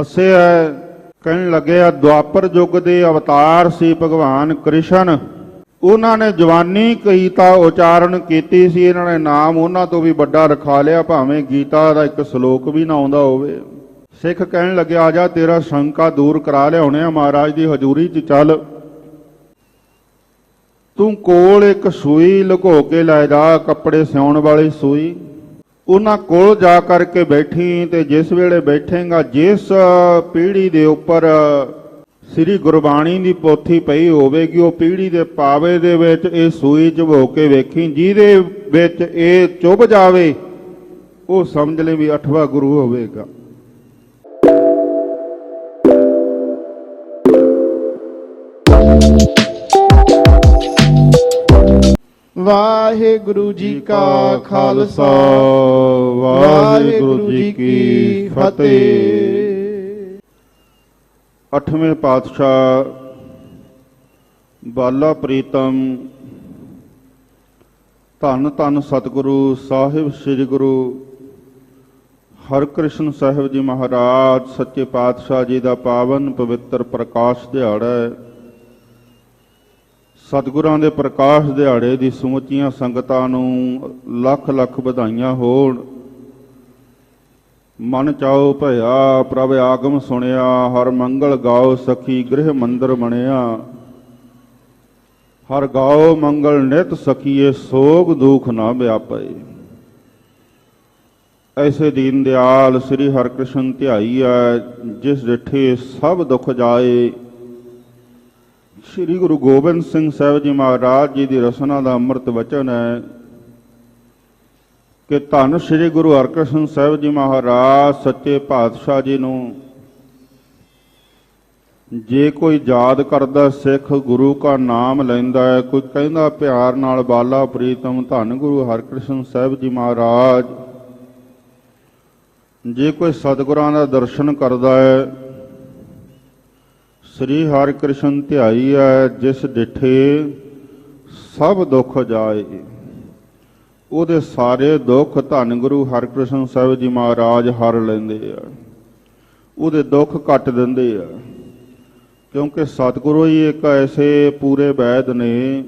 ਹੱਸਿਆ ਕਹਿਣ ਲੱਗਿਆ, ਦੁਆਪਰ ਯੁੱਗ ਦੇ ਅਵਤਾਰ ਸੀ ਭਗਵਾਨ ਕ੍ਰਿਸ਼ਨ। ਉਹਨਾਂ ਨੇ ਜਵਾਨੀ ਕਹੀ ਉਚਾਰਨ ਕੀਤੀ ਸੀ, ਇਹਨਾਂ ਨੇ ਨਾਮ ਉਹਨਾਂ ਤੋਂ ਵੀ ਵੱਡਾ ਰਖਾ ਲਿਆ, ਭਾਵੇਂ ਗੀਤਾ ਦਾ ਇੱਕ ਸ਼ਲੋਕ ਵੀ ਨਾ ਆਉਂਦਾ ਹੋਵੇ। ਸਿੱਖ ਕਹਿਣ ਲੱਗਿਆ, ਆ ਜਾ, ਤੇਰਾ ਸ਼ੰਕਾ ਦੂਰ ਕਰਾ ਲਿਆਉਣੇ ਆ, ਮਹਾਰਾਜ ਦੀ ਹਜ਼ੂਰੀ 'ਚ ਚੱਲ। ਤੂੰ ਕੋਲ ਇੱਕ ਸੂਈ ਲੁਕੋ ਕੇ ਲੈ ਜਾ, ਕੱਪੜੇ ਸਿਉਣ ਵਾਲੀ ਸੂਈ। ਉਹਨਾਂ ਕੋਲ ਜਾ ਕਰਕੇ ਬੈਠੀ ਤੇ ਜਿਸ ਵੇਲੇ ਬੈਠੇਗਾ, ਜਿਸ ਪੀੜੀ ਦੇ ਉੱਪਰ ਸ੍ਰੀ ਗੁਰਬਾਣੀ ਦੀ ਪੋਥੀ ਪਈ ਹੋਵੇਗੀ, ਉਹ ਪੀੜੀ ਦੇ ਪਾਵੇ ਦੇ ਵਿੱਚ ਇਹ ਸੂਈ ਝਵੋ ਕੇ ਵੇਖੀ, ਜਿਹਦੇ ਵਿੱਚ ਇਹ ਚੁੱਭ ਜਾਵੇ, ਉਹ ਸਮਝ ਲੈ ਵੀ ਅਠਵਾ ਗੁਰੂ ਹੋਵੇਗਾ। ਵਾਹਿਗੁਰੂ ਜੀ ਕਾ ਖਾਲਸਾ ਵਾਹਿਗੁਰੂ ਜੀ ਕੀ ਫਤਿਹ। ਅਠਵੇਂ ਪਾਤਸ਼ਾਹ ਬਾਲਾ ਪ੍ਰੀਤਮ ਧੰਨ ਧੰਨ ਸਤਿਗੁਰੂ ਸਾਹਿਬ ਸ੍ਰੀ ਗੁਰੂ ਹਰਕ੍ਰਿਸ਼ਨ ਸਾਹਿਬ ਜੀ ਮਹਾਰਾਜ ਸੱਚੇ ਪਾਤਸ਼ਾਹ ਜੀ ਦਾ ਪਾਵਨ ਪਵਿੱਤਰ ਪ੍ਰਕਾਸ਼ ਦਿਹਾੜਾ ਹੈ। ਸਤਿਗੁਰਾਂ ਦੇ ਪ੍ਰਕਾਸ਼ ਦਿਹਾੜੇ ਦੀ ਸਮੁੱਚੀਆਂ ਸੰਗਤਾਂ ਨੂੰ ਲੱਖ ਲੱਖ ਵਧਾਈਆਂ ਹੋਣ। ਮਨ ਚਾਉ ਭਇਆ, ਪ੍ਰਭ ਆਗਮ ਸੁਣਿਆ, ਹਰ ਮੰਗਲ ਗਾਓ ਸਖੀ ਗ੍ਰਹਿ ਮੰਦਰ ਬਣਿਆ। ਹਰ ਗਾਓ ਮੰਗਲ ਨਿਤ ਸਖੀਏ, ਸੋਗ ਦੁਖ ਨਾ ਵਿਆਪੇ ਐਸੇ ਦੀਨ ਦਿਆਲ ਸ੍ਰੀ ਹਰਿਕ੍ਰਿਸ਼ਨ ਧਿਆਈ ਹੈ ਜਿਸ ਡਿਠੇ ਸਭ ਦੁੱਖ ਜਾਏ। ਸ੍ਰੀ ਗੁਰੂ ਗੋਬਿੰਦ ਸਿੰਘ ਸਾਹਿਬ ਜੀ ਮਹਾਰਾਜ ਜੀ ਦੀ ਰਸਨਾ ਦਾ ਅੰਮ੍ਰਿਤ ਵਚਨ ਹੈ ਕਿ ਧੰਨ ਸ੍ਰੀ ਗੁਰੂ ਹਰਕ੍ਰਿਸ਼ਨ ਸਾਹਿਬ ਜੀ ਮਹਾਰਾਜ, ਸੱਚੇ ਪਾਤਸ਼ਾਹ ਜੀ ਨੂੰ ਜੇ ਕੋਈ ਯਾਦ ਕਰਦਾ, ਸਿੱਖ ਗੁਰੂ ਦਾ ਨਾਮ ਲੈਂਦਾ ਹੈ, ਕੋਈ ਕਹਿੰਦਾ ਪਿਆਰ ਨਾਲ, ਬਾਲਾ ਪ੍ਰੀਤਮ, ਧੰਨ ਗੁਰੂ ਹਰਕ੍ਰਿਸ਼ਨ ਸਾਹਿਬ ਜੀ ਮਹਾਰਾਜ, ਜੇ ਕੋਈ ਸਤਿਗੁਰਾਂ ਦਾ ਦਰਸ਼ਨ ਕਰਦਾ ਹੈ ਸ੍ਰੀ ਹਰਿਕ੍ਰਿਸ਼ਨ ਧਿਆਈ ਹੈ ਜਿਸ ਡਿਠੇ ਸਭ ਦੁੱਖ ਜਾਏ। ਉਹਦੇ ਸਾਰੇ ਦੁੱਖ ਧੰਨ ਗੁਰੂ ਹਰਿਕ੍ਰਿਸ਼ਨ ਸਾਹਿਬ ਜੀ ਮਹਾਰਾਜ ਹਰ ਲੈਂਦੇ ਆ। ਉਹਦੇ ਦੁੱਖ ਕੱਟ ਦਿੰਦੇ ਆ। ਕਿਉਂਕਿ ਸਤਿਗੁਰੂ ਹੀ ਇੱਕ ਐਸੇ ਪੂਰੇ ਵੈਦ ਨੇ,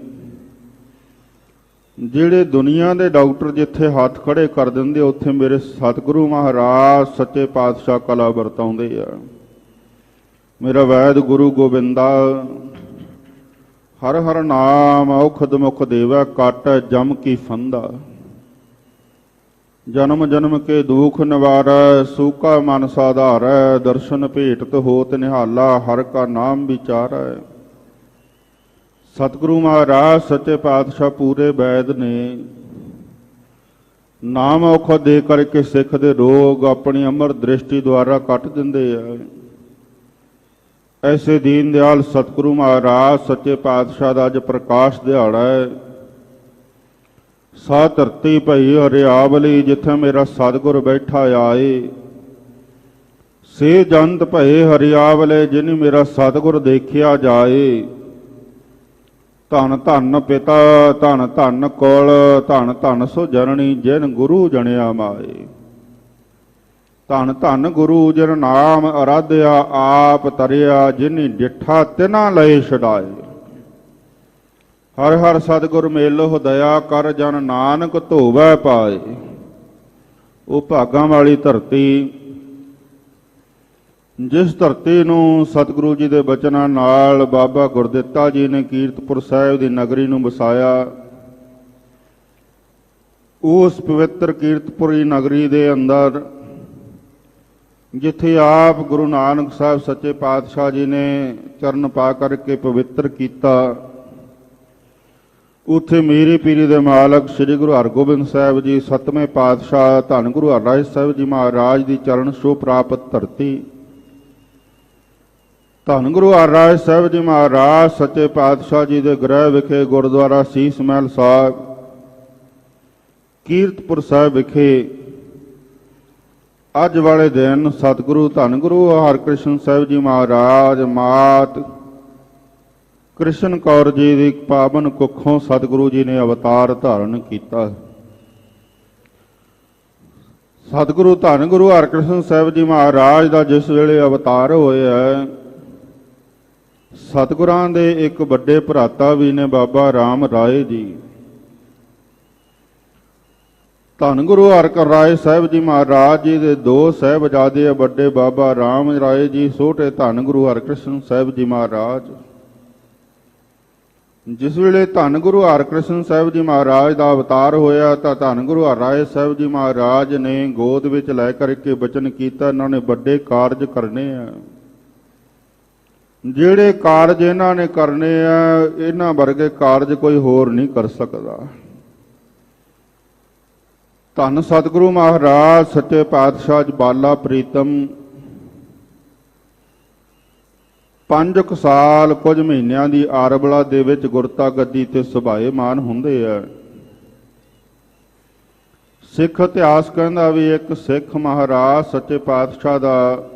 ਜਿਹੜੇ ਦੁਨੀਆ ਦੇ ਡਾਕਟਰ ਜਿੱਥੇ ਹੱਥ ਖੜੇ ਕਰ ਦਿੰਦੇ, ਉੱਥੇ ਮੇਰੇ ਸਤਿਗੁਰੂ ਮਹਾਰਾਜ ਸੱਚੇ ਪਾਤਸ਼ਾਹ ਕਲਾ ਵਰਤਾਉਂਦੇ ਆ। ਮੇਰਾ ਵੈਦ ਗੁਰੂ ਗੋਬਿੰਦਾ। ਹਰ ਹਰ ਨਾਮ ਔਖਦ ਮੁਖ ਦੇਵਾ, ਕਟ ਜਮ ਕੀ ਫੰਦਾ। ਜਨਮ ਜਨਮ ਕੇ ਦੁਖ ਨਿਵਾਰੈ, ਸੂਕਾ ਮਨ ਸਾਧਾਰੈ, ਦਰਸ਼ਨ ਭੇਟਤ ਹੋਤ ਨਿਹਾਲਾ, ਹਰ ਕਾ ਨਾਮ ਵਿਚਾਰੈ। ਸਤਿਗੁਰੂ ਮਹਾਰਾਜ, ਸੱਚੇ ਪਾਤਸ਼ਾਹ ਪੂਰੇ ਵੈਦ ਨੇ। ਨਾਮ ਔਖਦ ਦੇ ਕਰਕੇ ਸਿੱਖ ਦੇ ਰੋਗ ਆਪਣੀ ਅਮਰ ਦ੍ਰਿਸ਼ਟੀ ਦੁਆਰਾ ਕੱਟ ਦਿੰਦੇ ਆ। ਐਸੇ ਦੀਨ ਦਿਆਲ ਸਤਿਗੁਰੂ ਮਹਾਰਾਜ, ਸੱਚੇ ਪਾਤਸ਼ਾਹ ਦਾ ਅੱਜ ਪ੍ਰਕਾਸ਼ ਦਿਹਾੜਾ ਹੈ। ਸਾ ਧਰਤੀ ਭਈ ਹਰਿਆਵਲੀ, ਜਿੱਥੇ ਮੇਰਾ ਸਤਿਗੁਰ ਬੈਠਾ ਆਏ। ਸੇ ਜੰਤ ਭਏ ਹਰਿਆਵਲੇ, ਜਿਨ ਮੇਰਾ ਸਤਿਗੁਰ ਦੇਖਿਆ ਜਾਏ। ਧੰਨ ਧੰਨ ਪਿਤਾ, ਧਨ ਧੰਨ ਕੋਲ, ਧਨ ਧੰਨ ਸੋ ਜਨਨੀ, ਜਿਨ ਗੁਰੂ ਜਣਿਆ ਮਾਏ। ਧੰਨ ਧੰਨ ਗੁਰੂ ਜਨ ਨਾਮ ਅਰਾਧਿਆ ਆਪ ਤਰਿਆ ਜਿਨੀ ਡਿਠਾ ਤਿਨਾ ਲਏ ਛਡਾਏ। ਹਰ ਹਰ ਸਤਿਗੁਰ ਮੇਲੋ ਦਇਆ ਕਰ ਜਨ ਨਾਨਕ ਧੋਵੈ ਪਾਏ। ਉਹ ਭਾਗਾਂ ਵਾਲੀ ਧਰਤੀ, ਜਿਸ ਧਰਤੀ ਨੂੰ ਸਤਿਗੁਰੂ ਜੀ ਦੇ ਬਚਨਾਂ ਨਾਲ ਬਾਬਾ ਗੁਰਦਿੱਤਾ ਜੀ ਨੇ ਕੀਰਤਪੁਰ ਸਾਹਿਬ ਦੀ ਨਗਰੀ ਨੂੰ ਵਸਾਇਆ, ਉਸ ਪਵਿੱਤਰ ਕੀਰਤਪੁਰੀ ਨਗਰੀ ਦੇ ਅੰਦਰ ਜਿੱਥੇ ਆਪ ਗੁਰੂ ਨਾਨਕ ਸਾਹਿਬ ਸੱਚੇ ਪਾਤਸ਼ਾਹ ਜੀ ਨੇ ਚਰਨ ਪਾ ਕਰਕੇ ਪਵਿੱਤਰ ਕੀਤਾ, ਉੱਥੇ ਮੇਰੀ ਪੀਰੀ ਦੇ ਮਾਲਕ ਸ੍ਰੀ ਗੁਰੂ ਹਰਗੋਬਿੰਦ ਸਾਹਿਬ ਜੀ, ਸਤਵੇਂ ਪਾਤਸ਼ਾਹ ਧੰਨ ਗੁਰੂ ਹਰਰਾਜ ਸਾਹਿਬ ਜੀ ਮਹਾਰਾਜ ਦੀ ਚਰਨ ਛੋਹ ਪ੍ਰਾਪਤ ਧਰਤੀ, ਧੰਨ ਗੁਰੂ ਹਰਰਾਜ ਸਾਹਿਬ ਜੀ ਮਹਾਰਾਜ, ਸੱਚੇ ਪਾਤਸ਼ਾਹ ਜੀ ਦੇ ਗ੍ਰਹਿ ਵਿਖੇ ਗੁਰਦੁਆਰਾ ਸੀਸ ਮਹਿਲ ਸਾਹਿਬ, ਕੀਰਤਪੁਰ ਸਾਹਿਬ ਵਿਖੇ ਅੱਜ ਵਾਲੇ ਦਿਨ ਸਤਿਗੁਰੂ ਧੰਨ ਗੁਰੂ ਹਰਕ੍ਰਿਸ਼ਨ ਸਾਹਿਬ ਜੀ ਮਹਾਰਾਜ ਮਾਤ ਕ੍ਰਿਸ਼ਨ ਕੌਰ ਜੀ ਦੀ ਪਾਵਨ ਕੁੱਖੋਂ ਸਤਿਗੁਰੂ ਜੀ ਨੇ ਅਵਤਾਰ ਧਾਰਨ ਕੀਤਾ। ਸਤਿਗੁਰੂ ਧੰਨ ਗੁਰੂ ਹਰਕ੍ਰਿਸ਼ਨ ਸਾਹਿਬ ਜੀ ਮਹਾਰਾਜ ਦਾ ਜਿਸ ਵੇਲੇ ਅਵਤਾਰ ਹੋਇਆ ਸਤਿਗੁਰਾਂ ਦੇ ਇੱਕ ਵੱਡੇ ਭਰਾਤਾ ਵੀ ਨੇ ਬਾਬਾ ਰਾਮ ਰਾਏ ਜੀ। ਧੰਨ ਗੁਰੂ ਹਰਕ੍ਰਿਸ਼ਨ ਰਾਏ ਸਾਹਿਬ ਜੀ ਮਹਾਰਾਜ ਜੀ ਦੇ ਦੋ ਸਹਿਬਜ਼ਾਦੇ ਆ, ਵੱਡੇ ਬਾਬਾ ਰਾਮ ਰਾਏ ਜੀ, ਛੋਟੇ ਧੰਨ ਗੁਰੂ ਹਰਕ੍ਰਿਸ਼ਨ ਸਾਹਿਬ ਜੀ ਮਹਾਰਾਜ। ਜਿਸ ਵੇਲੇ ਧੰਨ ਗੁਰੂ ਹਰਕ੍ਰਿਸ਼ਨ ਸਾਹਿਬ ਜੀ ਮਹਾਰਾਜ ਦਾ ਅਵਤਾਰ ਹੋਇਆ ਤਾਂ ਧੰਨ ਗੁਰੂ ਹਰਿਰਾਏ ਸਾਹਿਬ ਜੀ ਮਹਾਰਾਜ ਨੇ ਗੋਦ ਵਿੱਚ ਲੈ ਕਰਕੇ ਬਚਨ ਕੀਤਾ, ਇਹਨਾਂ ਨੇ ਵੱਡੇ ਕਾਰਜ ਕਰਨੇ ਆ। ਜਿਹੜੇ ਕਾਰਜ ਇਹਨਾਂ ਨੇ ਕਰਨੇ ਆ, ਇਹਨਾਂ ਵਰਗੇ ਕਾਰਜ ਕੋਈ ਹੋਰ ਨਹੀਂ ਕਰ ਸਕਦਾ। ਧੰਨ ਸਤਿਗੁਰੂ ਮਹਾਰਾਜ, ਸੱਚੇ ਪਾਤਸ਼ਾਹ ਜੀ ਪ੍ਰੀਤਮ। ਪੰਜ ਕੁ ਸਾਲ ਕੁਝ ਮਹੀਨਿਆਂ ਦੀ ਆਰਬਲਾ ਦੇ ਵਿੱਚ ਗੁਰਤਾ ਗੱਦੀ ਤੇ ਸੁਭਾਏ ਮਾਨ ਹੁੰਦੇ ਆ। ਸਿੱਖ ਇਤਿਹਾਸ ਕਹਿੰਦਾ ਵੀ ਇੱਕ ਸਿੱਖ ਮਹਾਰਾਜ ਸੱਚੇ ਪਾਤਸ਼ਾਹ ਦਾ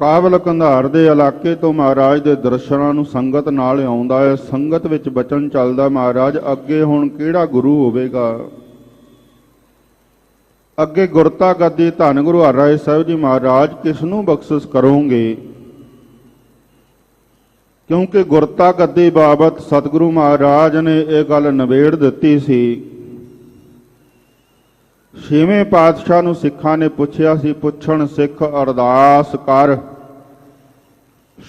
ਕਾਬਲ ਕੰਧਾਰ ਦੇ ਇਲਾਕੇ ਤੋਂ ਮਹਾਰਾਜ ਦੇ ਦਰਸ਼ਨਾਂ ਨੂੰ ਸੰਗਤ ਨਾਲ ਆਉਂਦਾ ਹੈ। ਸੰਗਤ ਵਿੱਚ ਬਚਨ ਚੱਲਦਾ, ਮਹਾਰਾਜ, ਅੱਗੇ ਹੁਣ ਕਿਹੜਾ ਗੁਰੂ ਹੋਵੇਗਾ? ਅੱਗੇ ਗੁਰਤਾ ਗੱਦੀ ਧੰਨ ਗੁਰੂ ਹਰਿਰਾਏ ਸਾਹਿਬ ਜੀ ਮਹਾਰਾਜ ਕਿਸ ਨੂੰ ਬਖਸ਼ਿਸ਼ ਕਰੋਗੇ? ਕਿਉਂਕਿ ਗੁਰਤਾ ਗੱਦੀ ਬਾਬਤ ਸਤਿਗੁਰੂ ਮਹਾਰਾਜ ਨੇ ਇਹ ਗੱਲ ਨਿਬੇੜ ਦਿੱਤੀ ਸੀ। ਛੇਵੇਂ ਪਾਤਸ਼ਾਹ ਨੂੰ ਸਿੱਖਾਂ ਨੇ ਪੁੱਛਿਆ ਸੀ, ਪੁੱਛਣ ਸਿੱਖ ਅਰਦਾਸ ਕਰ।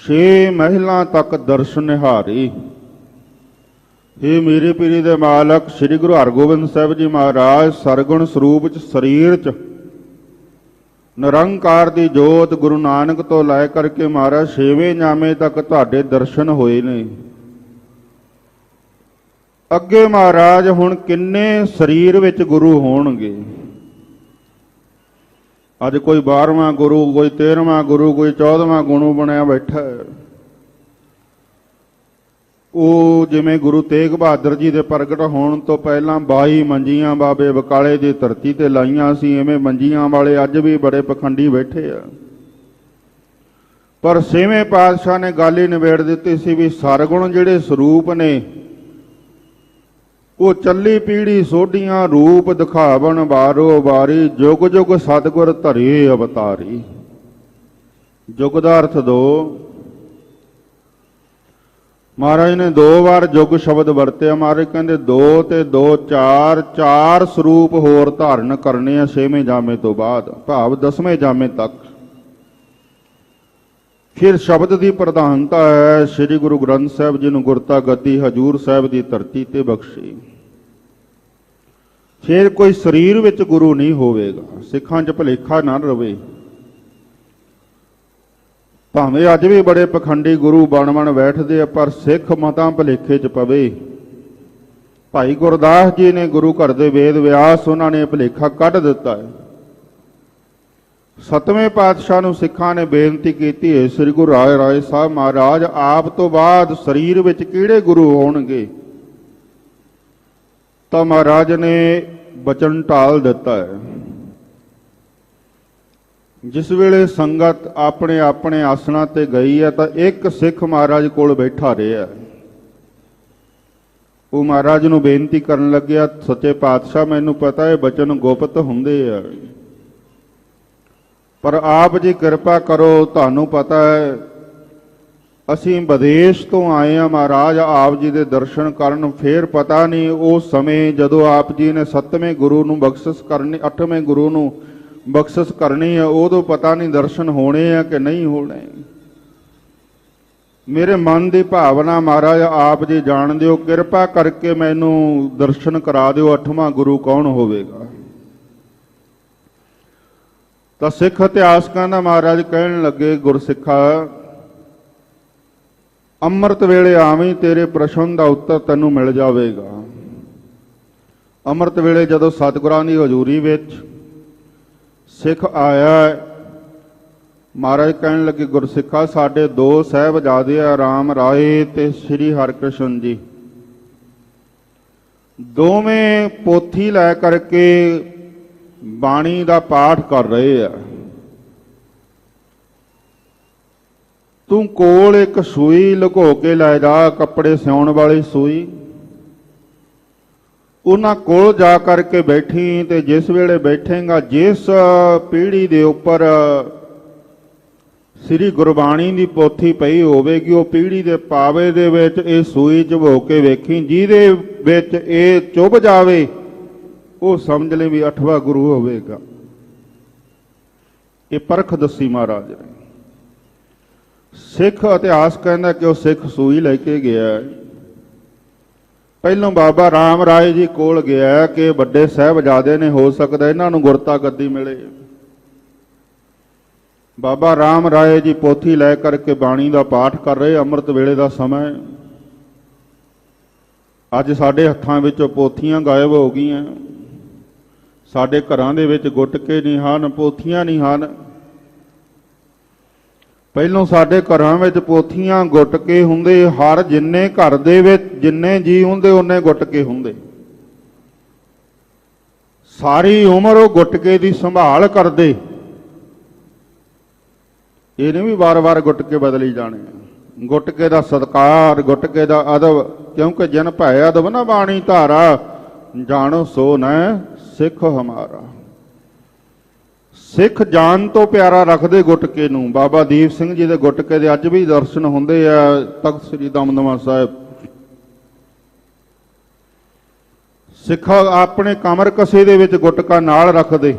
ਛੇ ਮਹਿਲਾਂ ਤੱਕ ਦਰਸ਼ਨ ਨਿਹਾਰੀ। ਇਹ ਮੇਰੇ ਪੀਰੀ ਦੇ ਮਾਲਕ, ਸ੍ਰੀ ਗੁਰੂ ਹਰਗੋਬਿੰਦ ਸਾਹਿਬ ਜੀ ਮਹਾਰਾਜ, ਸਰਗੁਣ ਸਰੂਪ ਚ ਸਰੀਰ ਚ। ਨਿਰੰਕਾਰ ਦੀ ਜੋਤ ਗੁਰੂ ਨਾਨਕ ਤੋਂ ਲੈ ਕਰਕੇ ਮਹਾਰਾਜ, ਛੇਵੇਂ ਜਾਮੇ ਤੱਕ ਤੁਹਾਡੇ ਦਰਸ਼ਨ ਹੋਏ ਨੇ। ਅੱਗੇ ਮਹਾਰਾਜ, ਹੁਣ ਕਿੰਨੇ ਸਰੀਰ ਵਿੱਚ ਗੁਰੂ ਹੋਣਗੇ? ਅੱਜ ਕੋਈ 12ਵਾਂ ਗੁਰੂ, ਕੋਈ 13ਵਾਂ ਗੁਰੂ, ਕੋਈ 14ਵਾਂ ਗੁਰੂ ਬਣਿਆ ਬੈਠਾ ਹੈ। ਉਹ ਜਿਵੇਂ ਗੁਰੂ ਤੇਗ ਬਹਾਦਰ ਜੀ ਦੇ ਪ੍ਰਗਟ ਹੋਣ ਤੋਂ ਪਹਿਲਾਂ 22 ਮੰਜੀਆਂ ਬਾਬੇ ਬਕਾਲੇ ਦੀ ਧਰਤੀ ਤੇ ਲਾਈਆਂ ਸੀ, ਐਵੇਂ ਮੰਜੀਆਂ ਵਾਲੇ ਅੱਜ ਵੀ ਬੜੇ ਪਖੰਡੀ ਬੈਠੇ ਆ। ਪਰ ਛੇਵੇਂ ਪਾਤਸ਼ਾਹ ਨੇ ਗੱਲ ਹੀ ਨਿਬੇੜ ਦਿੱਤੀ ਸੀ ਵੀ ਸਰਗੁਣ ਜਿਹੜੇ ਸਰੂਪ ਨੇ ਉਹ ਚੱਲੀ ਪੀੜੀ ਸੋਢੀਆਂ ਰੂਪ ਦਿਖਾਵਣ ਵਾਰੋ ਵਾਰੀ, ਜੁਗ ਜੁਗ ਸਤਗੁਰ ਧਰੇ ਅਵਤਾਰੀ। ਜੁਗ ਦਾ ਅਰਥ ਦੋ। ਮਹਾਰਾਜ ਨੇ ਦੋ ਵਾਰ ਜੁਗ ਸ਼ਬਦ ਵਰਤਿਆ। ਮਹਾਰਾਜ ਕਹਿੰਦੇ, ਦੋ ਤੇ ਦੋ, ਚਾਰ ਚਾਰ ਸਰੂਪ ਹੋਰ ਧਾਰਨ ਕਰਨੇ ਆ ਛੇਵੇਂ ਜਾਮੇ ਤੋਂ ਬਾਅਦ, ਭਾਵ ਦਸਵੇਂ ਜਾਮੇ ਤੱਕ। ਫਿਰ ਸ਼ਬਦ ਦੀ ਪ੍ਰਧਾਨਤਾ ਹੈ, ਸ੍ਰੀ ਗੁਰੂ ਗ੍ਰੰਥ ਸਾਹਿਬ ਜੀ ਨੂੰ ਗੁਰਤਾ ਗੱਦੀ ਹਜੂਰ ਸਾਹਿਬ ਦੀ ਧਰਤੀ ਤੇ ਬਖਸ਼ੀ। ਫਿਰ ਕੋਈ ਸਰੀਰ ਵਿੱਚ ਗੁਰੂ ਨਹੀਂ ਹੋਵੇਗਾ। ਸਿੱਖਾਂ 'ਚ ਭਲੇਖਾ ਨਾ ਰਵੇ। ਭਾਵੇਂ ਅੱਜ ਵੀ ਬੜੇ ਪਖੰਡੀ ਗੁਰੂ ਬਣ ਬਣ ਬੈਠਦੇ ਆ, ਪਰ ਸਿੱਖ ਮਤਾਂ ਭਲੇਖੇ 'ਚ ਪਵੇ। ਭਾਈ ਗੁਰਦਾਸ ਜੀ ਨੇ ਗੁਰੂ ਘਰ ਦੇ ਵੇਦ ਵਿਆਸ ਉਹਨਾਂ ਨੇ ਇਹ ਭਲੇਖਾ ਕੱਢ ਦਿੱਤਾ ਹੈ। ਸਤਵੇਂ ਪਾਤਸ਼ਾਹ ਨੂੰ ਸਿੱਖਾਂ ਨੇ ਬੇਨਤੀ ਕੀਤੀ ਹੈ, ਸ੍ਰੀ ਗੁਰੂ ਰਾਏ ਰਾਏ ਸਾਹਿਬ ਮਹਾਰਾਜ, ਆਪ ਤੋਂ ਬਾਅਦ ਸਰੀਰ ਵਿੱਚ ਕਿਹੜੇ ਗੁਰੂ ਹੋਣਗੇ? ਤਾਂ ਮਹਾਰਾਜ ਨੇ ਬਚਨ ਢਾਲ ਦਿੱਤਾ ਹੈ। ਜਿਸ ਵੇਲੇ ਸੰਗਤ ਆਪਣੇ ਆਪਣੇ ਆਸਣਾ ਤੇ ਗਈ ਹੈ ਤਾਂ ਇੱਕ ਸਿੱਖ ਮਹਾਰਾਜ ਕੋਲ ਬੈਠਾ ਰਿਹਾ ਉਹ ਮਹਾਰਾਜ ਨੂੰ ਬੇਨਤੀ ਕਰਨ ਲੱਗਿਆ, ਸੱਚੇ ਪਾਤਸ਼ਾਹ, ਮੈਨੂੰ ਪਤਾ ਹੈ ਬਚਨ ਗੁਪਤ ਹੁੰਦੇ ਆ। ਪਰ ਆਪ ਜੀ ਕਿਰਪਾ ਕਰੋ, ਤੁਹਾਨੂੰ ਪਤਾ ਹੈ ਅਸੀਂ ਵਿਦੇਸ਼ ਤੋਂ ਆਏ ਆ ਮਹਾਰਾਜ, ਆਪ ਜੀ ਦੇ ਦਰਸ਼ਨ ਕਰਨ, ਫੇਰ ਪਤਾ ਨਹੀਂ ਉਹ ਸਮੇਂ ਜਦੋਂ ਆਪ ਜੀ ਨੇ ਸੱਤਵੇਂ ਗੁਰੂ ਨੂੰ ਬਖਸ਼ਿਸ਼ ਕਰਨੀ, ਅੱਠਵੇਂ ਗੁਰੂ ਨੂੰ ਬਖਸ਼ਿਸ਼ ਕਰਨੀ ਹੈ, ਉਦੋਂ ਪਤਾ ਨਹੀਂ ਦਰਸ਼ਨ ਹੋਣੇ ਆ ਕਿ ਨਹੀਂ ਹੋਣੇ। ਮੇਰੇ ਮਨ ਦੀ ਭਾਵਨਾ ਮਹਾਰਾਜ, ਆਪ ਜੀ ਜਾਣਦੇ ਹੋ ਕਿਰਪਾ ਕਰਕੇ ਮੈਨੂੰ ਦਰਸ਼ਨ ਕਰਾ ਦਿਓ, ਅੱਠਵਾਂ ਗੁਰੂ ਕੌਣ ਹੋਵੇਗਾ? ਤਾਂ ਸਿੱਖ ਇਤਿਹਾਸਕਾਂ ਦਾ ਮਹਾਰਾਜ ਕਹਿਣ ਲੱਗੇ, ਗੁਰਸਿੱਖਾ ਅੰਮ੍ਰਿਤ ਵੇਲੇ ਆਵੀਂ ਤੇਰੇ ਪ੍ਰਸ਼ਨ ਦਾ ਉੱਤਰ ਤੈਨੂੰ ਮਿਲ ਜਾਵੇਗਾ। ਅੰਮ੍ਰਿਤ ਵੇਲੇ ਜਦੋਂ ਸਤਿਗੁਰਾਂ ਦੀ ਹਜ਼ੂਰੀ ਵਿੱਚ ਸਿੱਖ ਆਇਆ, ਮਹਾਰਾਜ ਕਹਿਣ ਲੱਗੇ, ਗੁਰਸਿੱਖਾ, ਸਾਡੇ ਦੋ ਸਹਿਬਜ਼ਾਦੇ ਆ, ਰਾਮ ਰਾਏ ਤੇ ਸ੍ਰੀ ਹਰਕ੍ਰਿਸ਼ਨ ਜੀ। ਦੋਵੇਂ ਪੋਥੀ ਲੈ ਕਰਕੇ ਬਾਣੀ ਦਾ ਪਾਠ ਕਰ ਰਹੇ ਆ। ਤੂੰ ਕੋਲ ਇੱਕ ਸੂਈ ਲੁਕੋ ਕੇ ਲੈ ਜਾ, ਕੱਪੜੇ ਸਿਉਣ ਵਾਲੀ ਸੂਈ। ਉਹਨਾਂ ਕੋਲ ਜਾ ਕਰਕੇ ਬੈਠੀ, ਤੇ ਜਿਸ ਵੇਲੇ ਬੈਠੇਗਾ, ਜਿਸ ਪੀੜੀ ਦੇ ਉੱਪਰ ਸ੍ਰੀ ਗੁਰਬਾਣੀ ਦੀ ਪੋਥੀ ਪਈ ਹੋਵੇਗੀ, ਉਹ ਪੀੜੀ ਦੇ ਪਾਵੇ ਦੇ ਵਿੱਚ ਇਹ ਸੂਈ ਝਵੋ ਕੇ ਵੇਖੀ, ਜਿਹਦੇ ਵਿੱਚ ਇਹ ਚੁੱਭ ਜਾਵੇ, ਉਹ ਸਮਝ ਲੈ ਵੀ ਅਠਵਾ ਗੁਰੂ ਹੋਵੇਗਾ। ਇਹ ਪਰਖ ਦੱਸੀ ਮਹਾਰਾਜ ਨੇ। ਸਿੱਖ ਇਤਿਹਾਸ ਕਹਿੰਦਾ ਕਿ ਉਹ ਸਿੱਖ ਸੂਈ ਲੈ ਕੇ ਗਿਆ ਪਹਿਲੋਂ ਬਾਬਾ ਰਾਮ ਰਾਏ ਜੀ ਕੋਲ ਗਿਆ ਕਿ ਵੱਡੇ ਸਾਹਿਬਜ਼ਾਦੇ ਨੇ ਹੋ ਸਕਦਾ ਇਹਨਾਂ ਨੂੰ ਗੁਰਤਾ ਗੱਦੀ ਮਿਲੇ। ਬਾਬਾ ਰਾਮ ਰਾਏ ਜੀ ਪੋਥੀ ਲੈ ਕਰਕੇ ਬਾਣੀ ਦਾ ਪਾਠ ਕਰ ਰਹੇ, ਅੰਮ੍ਰਿਤ ਵੇਲੇ ਦਾ ਸਮਾਂ ਅੱਜ ਸਾਡੇ ਹੱਥਾਂ ਵਿੱਚੋਂ ਪੋਥੀਆਂ ਗਾਇਬ ਹੋ ਗਈਆਂ। ਸਾਡੇ ਘਰਾਂ ਦੇ ਵਿੱਚ ਗੁਟਕੇ ਨਹੀਂ ਹਨ, ਪੋਥੀਆਂ ਨਹੀਂ ਹਨ। ਪਹਿਲੋਂ ਸਾਡੇ ਘਰਾਂ ਵਿੱਚ ਪੋਥੀਆਂ ਗੁੱਟ ਕੇ ਹੁੰਦੇ, ਹਰ ਜਿੰਨੇ ਘਰ ਦੇ ਵਿੱਚ ਜਿੰਨੇ ਜੀ ਹੁੰਦੇ, ਉਹਨੇ ਗੁਟਕੇ ਹੁੰਦੇ। ਸਾਰੀ ਉਮਰ ਉਹ ਗੁਟਕੇ ਦੀ ਸੰਭਾਲ ਕਰਦੇ। ਇਹ ਨਹੀਂ ਵੀ ਵਾਰ-ਵਾਰ ਗੁਟਕੇ ਬਦਲੀ ਜਾਣੇ। ਆ। ਗੁਟਕੇ ਦਾ ਸਤਕਾਰ ਗੁਟਕੇ ਦਾ ਅਦਬ, ਕਿਉਂਕਿ ਜਨ ਭੈ ਅਦਬ ਨਾ ਬਾਣੀ ਧਾਰਾ, ਜਾਣੋ ਸੋ ਨੈ ਸਿੱਖ ਹਮਾਰਾ। ਸਿੱਖ ਜਾਨ ਤੋਂ ਪਿਆਰਾ ਰੱਖਦੇ ਗੁਟਕੇ ਨੂੰ। ਬਾਬਾ ਦੀਪ ਸਿੰਘ ਜੀ ਦੇ ਗੁਟਕੇ ਦੇ ਅੱਜ ਵੀ ਦਰਸ਼ਨ ਹੁੰਦੇ ਆ, ਤਖਤ ਸ੍ਰੀ ਦਮਦਮਾ ਸਾਹਿਬ। ਸਿੱਖ ਆਪਣੇ ਕਮਰ ਕਸੇ ਦੇ ਵਿੱਚ ਗੁਟਕਾ ਨਾਲ ਰੱਖਦੇ।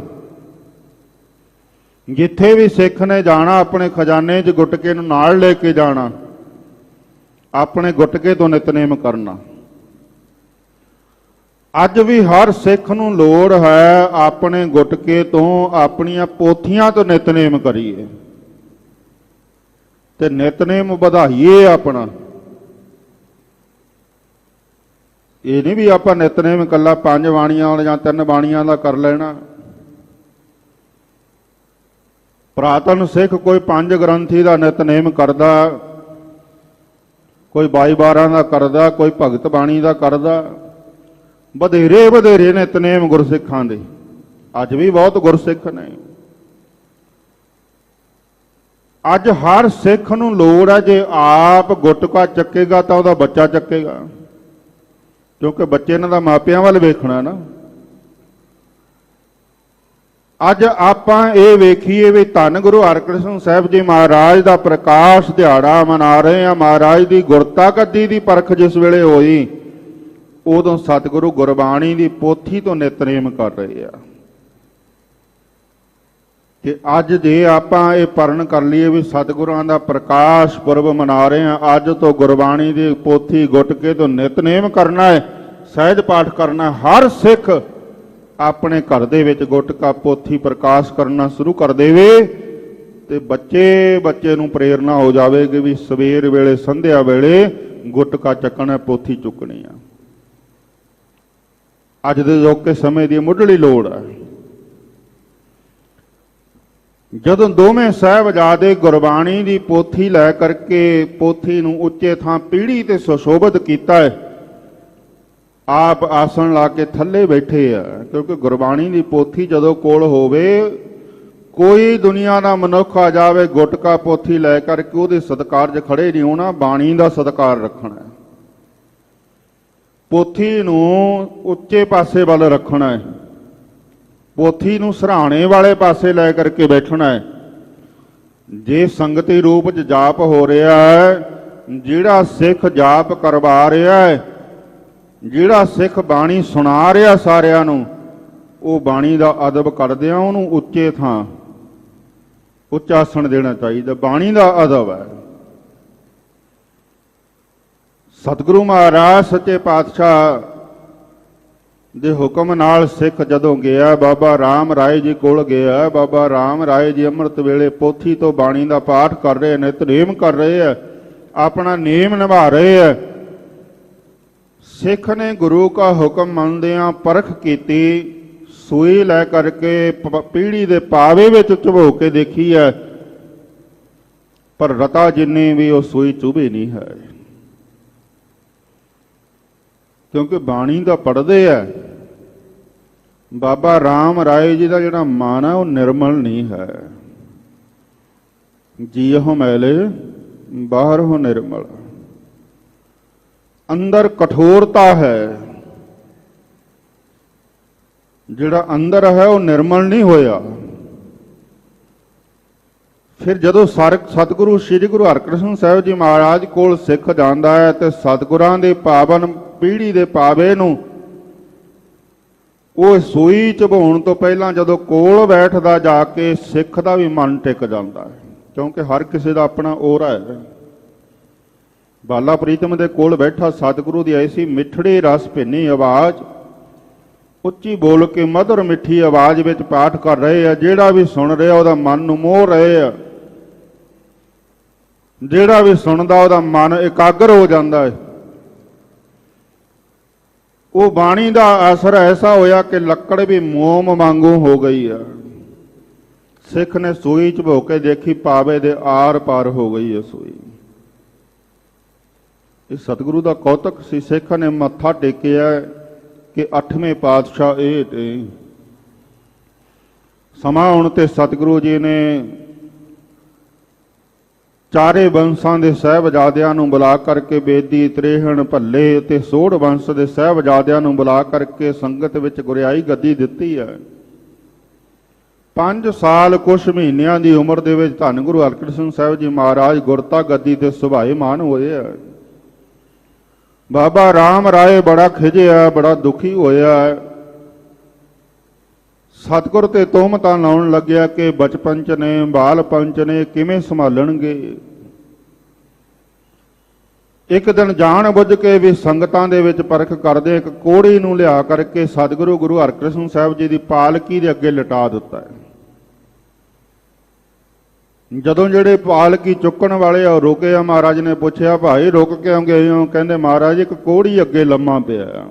ਜਿੱਥੇ ਵੀ ਸਿੱਖ ਨੇ ਜਾਣਾ, ਆਪਣੇ ਖਜ਼ਾਨੇ 'ਚ ਗੁਟਕੇ ਨੂੰ ਨਾਲ ਲੈ ਕੇ ਜਾਣਾ, ਆਪਣੇ ਗੁਟਕੇ ਤੋਂ ਨਿਤਨੇਮ ਕਰਨਾ। ਅੱਜ ਵੀ ਹਰ ਸਿੱਖ ਨੂੰ ਲੋੜ ਹੈ ਆਪਣੇ ਗੁਟਕੇ ਤੋਂ ਆਪਣੀਆਂ ਪੋਥੀਆਂ ਤੋਂ ਨਿਤਨੇਮ ਕਰੀਏ। ਤੇ ਨਿਤਨੇਮ ਵਧਾਈਏ ਆਪਣਾ। ਇਹ ਨਹੀਂ ਵੀ ਆਪਾਂ ਨਿਤਨੇਮ ਇਕੱਲਾ ਪੰਜ ਬਾਣੀਆਂ ਵਾਲਾ ਜਾਂ ਤਿੰਨ ਬਾਣੀਆਂ ਦਾ ਕਰ ਲੈਣਾ। ਪ੍ਰਾਤਨ ਸਿੱਖ ਕੋਈ ਪੰਜ ਗ੍ਰੰਥੀ ਦਾ ਨਿਤਨੇਮ ਕਰਦਾ, ਕੋਈ 22 12 ਦਾ ਕਰਦਾ, ਕੋਈ ਭਗਤ ਬਾਣੀ ਦਾ ਕਰਦਾ। ਵਧੇਰੇ ਵਧੇਰੇ ਨੇ ਤਨੇਮ ਗੁਰਸਿੱਖਾਂ ਦੇ। ਅੱਜ ਵੀ ਬਹੁਤ ਗੁਰਸਿੱਖ ਨੇ। ਅੱਜ ਹਰ ਸਿੱਖ ਨੂੰ ਲੋੜ ਹੈ ਜੇ ਆਪ ਗੁਟਕਾ ਚੱਕੇਗਾ ਤਾਂ ਉਹਦਾ ਬੱਚਾ ਚੱਕੇਗਾ। ਕਿਉਂਕਿ ਬੱਚੇ ਇਹਨਾਂ ਦਾ ਮਾਪਿਆਂ ਵੱਲ ਵੇਖਣਾ ਨਾ। ਅੱਜ ਆਪਾਂ ਇਹ ਵੇਖੀਏ ਵੀ ਧੰਨ ਗੁਰੂ ਹਰਕ੍ਰਿਸ਼ਨ ਸਾਹਿਬ ਜੀ ਮਹਾਰਾਜ ਦਾ ਪ੍ਰਕਾਸ਼ ਦਿਹਾੜਾ ਮਨਾ ਰਹੇ ਆ। ਮਹਾਰਾਜ ਦੀ ਗੁਰਤਾ ਗੱਦੀ ਦੀ ਪਰਖ ਜਿਸ ਵੇਲੇ ਹੋਈ ਉਦੋਂ ਸਤਿਗੁਰੂ ਗੁਰਬਾਣੀ ਦੀ ਪੋਥੀ ਤੋਂ ਨਿਤਨੇਮ ਕਰ ਰਹੇ ਆ। ਤੇ ਅੱਜ ਜੇ ਆਪਾਂ ਇਹ ਪਰਨ ਕਰ ਲਈਏ ਵੀ ਸਤਿਗੁਰਾਂ ਦਾ ਪ੍ਰਕਾਸ਼ ਪੁਰਬ ਮਨਾ ਰਹੇ ਆ, ਅੱਜ ਤੋਂ ਗੁਰਬਾਣੀ ਦੀ ਪੋਥੀ ਗੁਟਕੇ ਤੋਂ ਨਿਤਨੇਮ ਕਰਨਾ ਹੈ, ਸਹਿਜ ਪਾਠ ਕਰਨਾ, ਹਰ ਸਿੱਖ ਆਪਣੇ ਘਰ ਦੇ ਵਿੱਚ ਗੁਟਕਾ ਪੋਥੀ ਪ੍ਰਕਾਸ਼ ਕਰਨਾ ਸ਼ੁਰੂ ਕਰ ਦੇਵੇ ਤੇ ਬੱਚੇ ਬੱਚੇ ਨੂੰ ਪ੍ਰੇਰਣਾ ਹੋ ਜਾਵੇਗੀ ਵੀ ਸਵੇਰ ਵੇਲੇ, ਸੰਧਿਆ ਵੇਲੇ ਗੁਟਕਾ ਚੱਕਣਾ ਪੋਥੀ ਚੁੱਕਣੀ ਆ। ਅੱਜ ਦੇ ਯੋਕੇ ਸਮੇਂ ਦੀ ਮੁੱਢਲੀ ਲੋੜ ਹੈ। ਜਦੋਂ ਦੋਵੇਂ ਸਾਹਿਬਜ਼ਾਦੇ ਗੁਰਬਾਣੀ ਦੀ ਪੋਥੀ ਲੈ ਕਰਕੇ ਪੋਥੀ ਨੂੰ ਉੱਚੇ ਥਾਂ ਪੀੜੀ ਤੇ ਸੁਸ਼ੋਭਿਤ ਕੀਤਾ ਹੈ, ਆਪ ਆਸਣ ਲਾ ਕੇ ਥੱਲੇ ਬੈਠੇ ਆ, ਕਿਉਂਕਿ ਗੁਰਬਾਣੀ ਦੀ ਪੋਥੀ ਜਦੋਂ ਕੋਲ ਹੋਵੇ, ਕੋਈ ਦੁਨੀਆ ਦਾ ਮਨੁੱਖ ਆ ਜਾਵੇ, ਗੁਟਕਾ ਪੋਥੀ ਲੈ ਕਰਕੇ ਉਹਦੇ ਸਤਕਾਰ 'ਚ ਖੜੇ ਨਹੀਂ ਹੋਣਾ, ਬਾਣੀ ਦਾ ਸਤਕਾਰ ਰੱਖਣਾ ਪੋਥੀ ਨੂੰ ਉੱਚੇ ਪਾਸੇ ਵੱਲ ਰੱਖਣਾ ਹੈ। ਪੋਥੀ ਨੂੰ ਸਰਾਣੇ ਵਾਲੇ ਪਾਸੇ ਲੈ ਕਰਕੇ ਬੈਠਣਾ ਹੈ। ਜੇ ਸੰਗਤੀ ਰੂਪ 'ਚ ਜਾਪ ਹੋ ਰਿਹਾ ਹੈ, ਜਿਹੜਾ ਸਿੱਖ ਜਾਪ ਕਰਵਾ ਰਿਹਾ ਹੈ, ਜਿਹੜਾ ਸਿੱਖ ਬਾਣੀ ਸੁਣਾ ਰਿਹਾ ਸਾਰਿਆਂ ਨੂੰ, ਉਹ ਬਾਣੀ ਦਾ ਅਦਬ ਕਰਦਿਆਂ ਉਹਨੂੰ ਉੱਚੇ ਥਾਂ ਉੱਚਾਸਣ ਦੇਣਾ ਚਾਹੀਦਾ। ਬਾਣੀ ਦਾ ਅਦਬ ਹੈ। ਸਤਿਗੁਰੂ ਮਹਾਰਾਜ, ਸੱਚੇ ਪਾਤਸ਼ਾਹ ਦੇ ਹੁਕਮ ਨਾਲ ਸਿੱਖ ਜਦੋਂ ਗਿਆ, ਬਾਬਾ ਰਾਮ ਰਾਏ ਜੀ ਕੋਲ ਗਿਆ, ਬਾਬਾ ਰਾਮ ਰਾਏ ਜੀ ਅੰਮ੍ਰਿਤ ਵੇਲੇ ਪੋਥੀ ਤੋਂ ਬਾਣੀ ਦਾ ਪਾਠ ਕਰ ਰਹੇ ਨੇ ਨਿਤਨੇਮ ਕਰ ਰਹੇ ਆ ਆਪਣਾ ਨੇਮ ਨਿਭਾ ਰਹੇ ਆ ਸਿੱਖ ਨੇ ਗੁਰੂ ਕਾ ਹੁਕਮ ਮੰਨਦਿਆਂ ਪਰਖ ਕੀਤੀ, ਸੂਈ ਲੈ ਕਰਕੇ ਪ- ਪੀੜੀ ਦੇ ਪਾਵੇ ਵਿੱਚ ਝਵੋ ਕੇ ਦੇਖੀ ਹੈ ਪਰ ਰਤਾ ਜਿੰਨੀ ਵੀ ਉਹ ਸੂਈ ਚੁਭੇ ਨਹੀਂ ਹੈ। ਕਿਉਂਕਿ ਬਾਣੀ ਦਾ ਪੜਦੇ ਆ। ਬਾਬਾ ਰਾਮ ਰਾਏ ਜੀ ਦਾ ਜਿਹੜਾ ਮਨ ਹੈ ਉਹ ਨਿਰਮਲ ਨਹੀਂ ਹੈ। ਜੀ ਜੀਹੋ ਮੈਲੇ, ਬਾਹਰ ਹੋ ਨਿਰਮਲ। ਅੰਦਰ ਕਠੋਰਤਾ ਹੈ। ਜਿਹੜਾ ਅੰਦਰ ਹੈ, ਉਹ ਨਿਰਮਲ ਨਹੀਂ ਹੋਇਆ। ਫਿਰ ਜਦੋਂ ਸਰ ਸਤਿਗੁਰੂ ਸ੍ਰੀ ਗੁਰੂ ਹਰਕ੍ਰਿਸ਼ਨ ਸਾਹਿਬ ਜੀ ਮਹਾਰਾਜ ਕੋਲ ਸਿੱਖ ਜਾਂਦਾ ਹੈ ਤੇ ਸਤਿਗੁਰਾਂ ਦੇ ਪਾਵਨ ਪੀੜ੍ਹੀ ਦੇ ਪਾਵੇ ਨੂੰ ਉਹ ਸੂਈ ਚਬਾਉਣ ਤੋਂ ਪਹਿਲਾਂ ਜਦੋਂ ਕੋਲ ਬੈਠਦਾ ਜਾ ਕੇ ਸਿੱਖ ਦਾ ਵੀ ਮਨ ਟਿਕ ਜਾਂਦਾ ਹੈ, ਕਿਉਂਕਿ ਹਰ ਕਿਸੇ ਦਾ ਆਪਣਾ ਔਰਾ ਹੈ। ਬਾਲਾ ਪ੍ਰੀਤਮ ਦੇ ਕੋਲ ਬੈਠਾ ਸਤਿਗੁਰੂ ਦੀ ਐਸੀ ਮਿੱਠੜੀ ਰਸ ਭਿੰਨੀ ਆਵਾਜ਼, ਉੱਚੀ ਬੋਲ ਕੇ ਮਧੁਰ ਮਿੱਠੀ ਆਵਾਜ਼ ਵਿੱਚ ਪਾਠ ਕਰ ਰਹੇ ਆ, ਜਿਹੜਾ ਵੀ ਸੁਣ ਰਿਹਾ ਉਹਦਾ ਮਨ ਨੂੰ ਮੋਹ ਰਹੇ ਆ। ਜਿਹੜਾ ਵੀ ਸੁਣਦਾ, ਉਹਦਾ ਮਨ ਇਕਾਗਰ ਹੋ ਜਾਂਦਾ ਹੈ। ਉਹ ਬਾਣੀ ਦਾ ਅਸਰ ਐਸਾ ਹੋਇਆ ਕਿ ਲੱਕੜ ਵੀ ਮੋਮ ਵਾਂਗੂ ਹੋ ਗਈ ਆ ਸਿੱਖ ਨੇ ਸੂਈ ਚ ਭੋ ਕੇ ਦੇਖੀ, ਪਾਵੇ ਦੇ ਆਰ ਪਾਰ ਹੋ ਗਈ ਹੈ ਸੂਈ। ਇਹ ਸਤਿਗੁਰੂ ਦਾ ਕੌਤਕ ਸੀ। ਸਿੱਖ ਨੇ ਮੱਥਾ ਟੇਕਿਆ ਕਿ ਅੱਠਵੇਂ ਪਾਤਸ਼ਾਹ ਇਹ ਸਮਾਂ ਹੁਣ ਤੇ ਸਤਿਗੁਰੂ ਜੀ ਨੇ ਚਾਰੇ ਵੰਸ਼ਾਂ ਦੇ ਸਹਿਬਜ਼ਾਦਿਆਂ ਨੂੰ ਬੁਲਾ ਕਰਕੇ ਬੇਦੀ, ਤ੍ਰੇਹਣ, ਭੱਲੇ ਅਤੇ ਸੋੜ ਵੰਸ਼ ਦੇ ਸਹਿਬਜ਼ਾਦਿਆਂ ਨੂੰ ਬੁਲਾ ਕਰਕੇ ਸੰਗਤ ਵਿੱਚ ਗੁਰਿਆਈ ਗੱਦੀ ਦਿੱਤੀ ਹੈ। 5 ਸਾਲ ਕੁਛ ਮਹੀਨਿਆਂ ਦੀ ਉਮਰ ਦੇ ਵਿੱਚ ਧੰਨ ਗੁਰੂ ਹਰਕ੍ਰਿਸ਼ਨ ਸਾਹਿਬ ਜੀ ਮਹਾਰਾਜ ਗੁਰਤਾ ਗੱਦੀ ਤੇ ਸੁਭਾਏਮਾਨ ਹੋਏ ਆ। ਬਾਬਾ ਰਾਮ ਰਾਏ ਬੜਾ ਖਿਜਿਆ ਬੜਾ ਦੁਖੀ ਹੋਇਆ। ਸਤਿਗੁਰ ਤੇ ਤੋਮਤਾਂ ਲਾਉਣ ਲੱਗਿਆ ਕਿ ਬਚਪਨ ਚ ਨੇ ਬਾਲ ਪੰਚ ਨੇ, ਕਿਵੇਂ ਸੰਭਾਲਣਗੇ? ਇੱਕ ਦਿਨ ਜਾਣ ਬੁੱਝ ਕੇ ਵੀ ਸੰਗਤਾਂ ਦੇ ਵਿੱਚ ਪਰਖ ਕਰਦੇ, ਇੱਕ ਕੋੜੀ ਨੂੰ ਲਿਆ ਕਰਕੇ ਸਤਿਗੁਰੂ ਗੁਰੂ ਹਰਕ੍ਰਿਸ਼ਨ ਸਾਹਿਬ ਜੀ ਦੀ ਪਾਲਕੀ ਦੇ ਅੱਗੇ ਲਟਾ ਦਿੱਤਾ ਹੈ। ਜਦੋਂ ਜਿਹੜੇ ਪਾਲਕੀ ਚੁੱਕਣ ਵਾਲੇ ਆ, ਉਹ ਰੁਕੇ ਆ, ਮਹਾਰਾਜ ਨੇ ਪੁੱਛਿਆ, ਭਾਈ ਰੁਕ ਕਿਉਂ ਗਏ ਹੋ? ਕਹਿੰਦੇ, ਮਹਾਰਾਜ, ਇੱਕ ਕੋੜੀ ਅੱਗੇ ਲੰਮਾ ਪਿਆ ਆ।